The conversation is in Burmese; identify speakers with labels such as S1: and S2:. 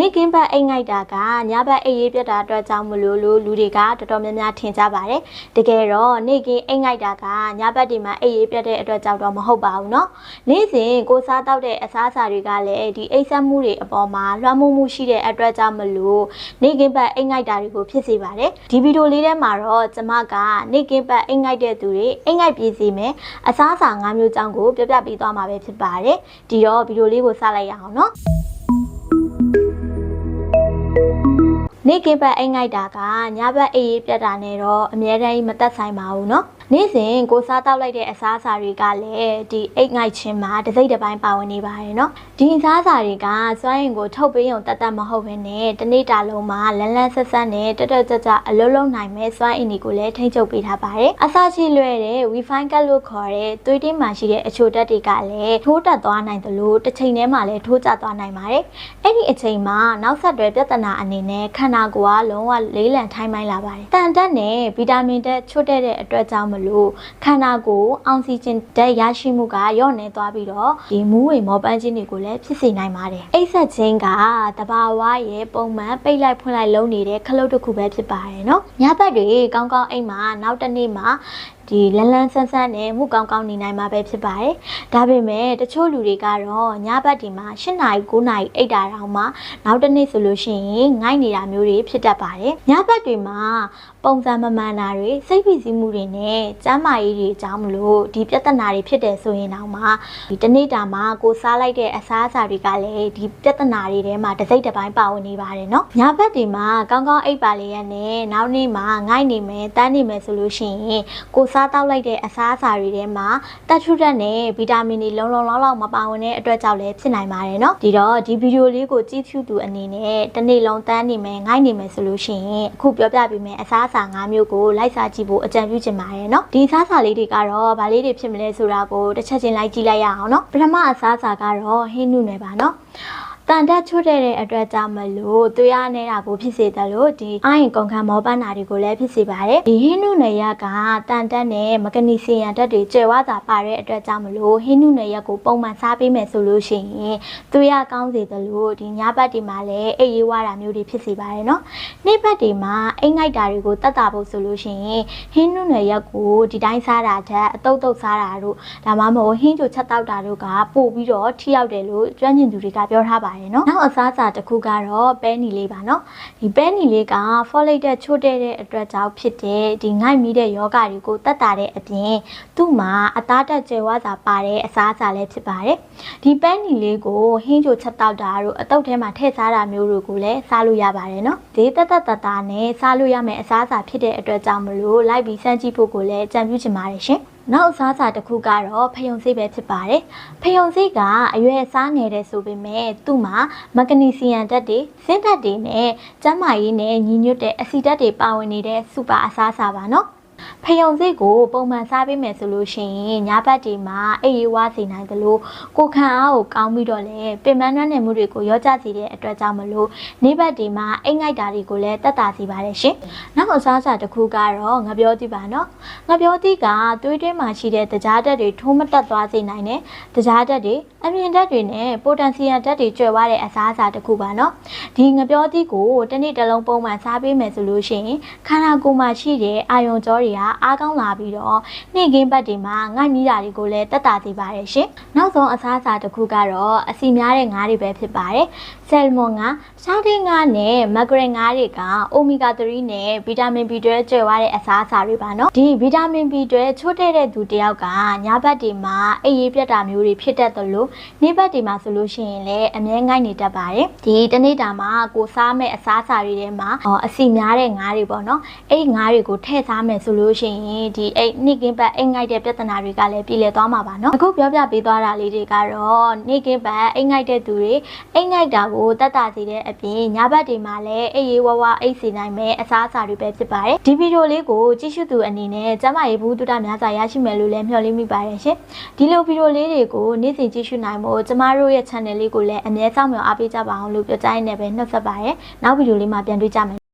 S1: နေကင်းဘတ်အိတ်ငိုက်တာကညဘက်အိတ်ရေးပြတ်တာအတွက်ကြောင့်မလို့လို့လူတွေကတော်တော်များများထင်ကြပါတယ်။တကယ်တော့နေကင်းအိတ်ငိုက်တာကညဘက်ဒီမှာအိတ်ရေးပြတ်တဲ့အတွက်ကြောင့်တော့မဟုတ်ပါဘူးเนาะ။နေ့စဉ်ကိုစားတောက်တဲ့အစားအစာတွေကလည်းဒီအိတ်ဆက်မှုတွေအပေါ်မှာလွှမ်းမိုးမှုရှိတဲ့အတွက်ကြောင့်မလို့နေကင်းဘတ်အိတ်ငိုက်တာတွေကိုဖြစ်စေပါတယ်။ဒီဗီဒီယိုလေးထဲမှာတော့ကျမကနေကင်းဘတ်အိတ်ငိုက်တဲ့သူတွေအိတ်ငိုက်ပြည်စီမယ်အစားအစာ၅မျိုးကြောင်းကိုပြပြပေးသွားမှာပဲဖြစ်ပါတယ်။ဒီတော့ဗီဒီယိုလေးကိုစလိုက်ရအောင်เนาะ နေ့ကင်းပတ်အိမ်ငိုက်တာကညဘက်အေးရေးပြတ်တာနဲ့တော့အများတန်းမသက်ဆိုင်ပါဘူးเนาะ နေ့စဉ်ကိုစားတောက်လိုက်တဲ့အစားအစာတွေကလည်းဒီအိတ်ငိုက်ချင်းမှာတစိမ့်တစ်ပိုင်းပါဝင်နေပါတယ်နော်ဒီအစားအစာတွေကစွမ်းရင်ကိုထုတ်ပေးရုံတတ်တတ်မဟုတ်ဘဲနဲ့တနေ့တာလုံးမှာလန်းလန်းဆက်ဆက်နဲ့တက်တက်ကြကြအလုံးလုံးနိုင်မဲ့စွမ်းအင်တွေကိုလည်းထိန်းချုပ်ပေးထားပါတယ်အစာချိလွယ်တဲ့ Wi-Fi ကတ်လို့ခေါ်တဲ့သွေးတင်းမှာရှိတဲ့အချိုတက်တွေကလည်းထိုးတက်သွားနိုင်သလိုတစ်ချိန်တည်းမှာလည်းထိုးကျသွားနိုင်ပါတယ်အဲ့ဒီအချိန်မှာနောက်ဆက်တွဲပြဿနာအနေနဲ့ခန္ဓာကိုယ်ကလုံးဝလေးလံထိုင်းမိုင်းလာပါတယ်တန်တက်နဲ့ဗီတာမင်တက်ချွတ်တဲ့အတွက်ကြောင့်မလို့ခန္ဓာကိုယ်အောက်ဆီဂျင်ဓာတ်ရရှိမှုကလျော့နေသွားပြီးတော့ဒီမူးဝေမောပန်းခြင်းတွေကိုလည်းဖြစ်စေနိုင်ပါတယ်အိတ်ဆက်ခြင်းကတဘာဝရဲ့ပုံမှန်ပိတ်လိုက်ဖွင့်လိုက်လုံးနေတဲ့ခလုတ်တစ်ခုပဲဖြစ်ပါတယ်เนาะညဘက်တွေကောင်းကောင်းအိမ်မှာနောက်တစ်နေ့မှာ ဒီလန်းလန်းဆန်းဆန်းနဲ့မှုကောင်းကောင်းနေနိုင်မှာပဲဖြစ်ပါတယ်။ဒါပေမဲ့တချို့လူတွေကတော့ညဘက်ဒီမှာ၈နာရီ9နာရီအိပ်တာတောင်မှနောက်တစ်နေ့ဆိုလို့ရှိရင်ငိုက်နေတာမျိုးတွေဖြစ်တတ်ပါတယ်။ညဘက်တွေမှာပုံစံမမှန်တာတွေစိတ်ဖိစီးမှုတွေနဲ့ကျန်းမာရေးတွေအကြောင်းမလို့ဒီပြဿနာတွေဖြစ်တယ်ဆိုရင်တောင်မှဒီတနေ့တာမှာကိုစားလိုက်တဲ့အစားအစာတွေကလည်းဒီပြဿနာတွေထဲမှာတစ်စိတ်တစ်ပိုင်းပါဝင်နေပါတယ်နော်။ညဘက်တွေမှာကောင်းကောင်းအိပ်ပါလေရနဲ့နောက်နေ့မှာငိုက်နေမယ်တန်းနေမယ်ဆိုလို့ရှိရင်ကိုစားတောက်လိုက်တဲ့အစားအစာတွေထဲမှာတက်ထူတက်နဲ့ဗီတာမင်တွေလုံလုံလောက်လောက်မပါဝင်တဲ့အတွက်ကြောင့်လည်းဖြစ်နိုင်ပါတယ်เนาะဒီတော့ဒီဗီဒီယိုလေးကိုကြည့်ဖြူသူအနေနဲ့တစ်နေ့လုံးတန်းနေမယ်ငိုက်နေမယ်ဆိုလို့ရှိရင်အခုပြောပြပေးမယ်အစားအစာ၅မျိုးကိုလိုက်စားကြည့်ဖို့အကြံပြုချင်ပါတယ်เนาะဒီအစားအစာလေးတွေကတော့ဗာလေးတွေဖြစ်မလဲဆိုတာကိုတစ်ချက်ချင်းလိုက်ကြည့်လိုက်ရအောင်เนาะပထမအစားအစာကတော့ဟင်းနုနယ်ပါเนาะ တန်တက်ချွတ်တဲ့တဲ့အတွက်ကြောင့်မလို့သွေးရနေတာကိုဖြစ်စေတယ်လို့ဒီအိုင်းကုန်ခံမောပန်းနာတွေကိုလည်းဖြစ်စေပါတယ်ဒီဟင်းနုနယ်ရကတန်တက်နဲ့မဂနီဆီယမ်ဓာတ်တွေကျယ်ဝတာပါတဲ့အတွက်ကြောင့်မလို့ဟင်းနုနယ်ရကိုပုံမှန်စားပေးမယ်ဆိုလို့ရှိရင်သွေးရကောင်းစေတယ်လို့ဒီညဘက်ဒီမှာလည်းအိပ်ရေးဝါတာမျိုးတွေဖြစ်စေပါတယ်နော်နေ့ဘက်ဒီမှာအိမ်ငိုက်တာတွေကိုတတ်တာဖို့ဆိုလို့ရှိရင်ဟင်းနုနယ်ရကိုဒီတိုင်းစားတာထက်အတုတ်တုတ်စားတာတို့ဒါမှမဟုတ်ဟင်းချိုချက်တောက်တာတို့ကပို့ပြီးတော့ထိရောက်တယ်လို့ကျွမ်းကျင်သူတွေကပြောထားပါတယ်နော်နောက်အစားအစာတစ်ခုကတော့ပဲနီလေးပါနော်ဒီပဲနီလေးက folate တဲ့ချို့တဲ့တဲ့အတွက်ကြောင့်ဖြစ်တဲ့ဒီငိုက်မိတဲ့ယောဂတွေကိုတတ်တာတဲ့အပြင်သူ့မှာအသားတက်ကျယ်ဝစာပါတဲ့အစားအစာလည်းဖြစ်ပါတယ်ဒီပဲနီလေးကိုဟင်းချိုချက်တောက်တာတို့အတုတ်ထဲမှာထည့်စားတာမျိုးတို့ကိုလည်းစားလို့ရပါတယ်နော်ဒီတက်တက်တတတာနဲ့စားလို့ရမယ့်အစားအစာဖြစ်တဲ့အတွက်ကြောင့်မလို့လိုက်ပြီးစမ်းကြည့်ဖို့ကိုလည်းကြံပြုချင်ပါတယ်ရှင် နောက်အစားအစာတစ်ခုကတော့ဖယုံဆေးပဲဖြစ်ပါတယ်။ဖယုံဆေးကအရွယ်အစားငယ်တဲ့ဆိုပေမဲ့သူ့မှာမဂနီဆီယမ်ဓာတ်တွေ၊ဇင်းဓာတ်တွေနဲ့ကျန်းမာရေးနဲ့ညီညွတ်တဲ့အဆီဓာတ်တွေပါဝင်နေတဲ့စူပါအစားအစာပါနော်။ ဖယုံစိတ်ကိုပုံမှန်စားပေးမယ်ဆိုလို့ရှိရင်ညဘက်တွေမှာအိပ်ရေးဝါစေနိုင်တယ်လို့ကိုခံအားကိုကောင်းပြီးတော့လည်းပင်ပန်းနှံ့နေမှုတွေကိုရောကြစေတဲ့အတွက်ကြောင့်မလို့နေ့ဘက်တွေမှာအိတ်ငိုက်တာတွေကိုလည်းတက်တာစေပါတယ်ရှင်။နောက်အစားအစာတစ်ခုကတော့ငပြောတိပါနော်။ငပြောတိကသွေးတွင်းမှာရှိတဲ့တကြားတက်တွေထိုးမတက်သွားစေနိုင်တဲ့တကြားတက်တွေအမြင်ဓာတ်တွေနဲ့ပိုတန်ဆီယမ်ဓာတ်တွေကျွဲသွားတဲ့အစားအစာတစ်ခုပါနော်။ဒီငပြောတိကိုတစ်နေ့တစ်လုံးပုံမှန်စားပေးမယ်ဆိုလို့ရှိရင်ခန္ဓာကိုယ်မှာရှိတဲ့အာယုံကြောတွေကအားကောင်းလာပြီးတော့နေ့ကင်းဘက်တွေမှာငိုက်မိတာတွေကိုလည်းတက်တာစေပါတယ်ရှင်။နောက်ဆုံးအစားအစာတစ်ခုကတော့အစီများတဲ့ငါးတွေပဲဖြစ်ပါတယ်။ဆယ်မွန်ကရှားတဲ့ငါးနဲ့မက်ဂရင်ငါးတွေကအိုမီဂါ3နဲ့ဗီတာမင် B12 ကျွဲသွားတဲ့အစားအစာတွေပါနော်။ဒီဗီတာမင် B12 ချို့တဲ့တဲ့သူတယောက်ကညဘက်တွေမှာအိပ်ရေးပြတ်တာမျိုးတွေဖြစ်တတ်တယ်လို့နေ့ဘက်တွေမှာဆိုလို့ရှိရင်လည်းအမြဲငိုက်နေတတ်ပါတယ်။ဒီတနေ့တာမှာကိုစားမဲ့အစားအစာတွေထဲမှာအစီများတဲ့ငါးတွေပေါ့နော်။အဲ့ဒီငါးတွေကိုထည့်စားမယ်ဆိုလို့ရှိရင်ဒီအိတ်နေ့ကင်းပတ်အိတ်ငိုက်တဲ့ပြဿနာတွေကလည်းပြည်လည်သွားမှာပါနော်။အခုပြောပြပေးသွားတာလေးတွေကတော့နေ့ကင်းပတ်အိတ်ငိုက်တဲ့သူတွေအိတ်ငိုက်တာကိုတတ်တာစေတဲ့အပြင်ညဘက်တွေမှာလည်းအိတ်ရေးဝဝအိတ်စေနိုင်မဲ့အစားအစာတွေပဲဖြစ်ပါတယ်။ဒီဗီဒီယိုလေးကိုကြည့်ရှုသူအနေနဲ့ကျမရေဘူးတုဒ္ဒများစွာရရှိမယ်လို့လည်းမျှော်လင့်မိပါတယ်ရှင်။ဒီလိုဗီဒီယိုလေးတွေကိုနေ့စဉ်ကြည့်ရှုနိုင်ဖို့ကျမတို့ရဲ့ channel လေးကိုလည်းအမြဲစောင့်မျှော်အားပေးကြပါအောင်လို့ပြောကြားရင်းနဲ့ပဲနှုတ်ဆက်ပါရယ်။နောက်ဗီဒီယိုလေးမှာပြန်တွေ့ကြမယ်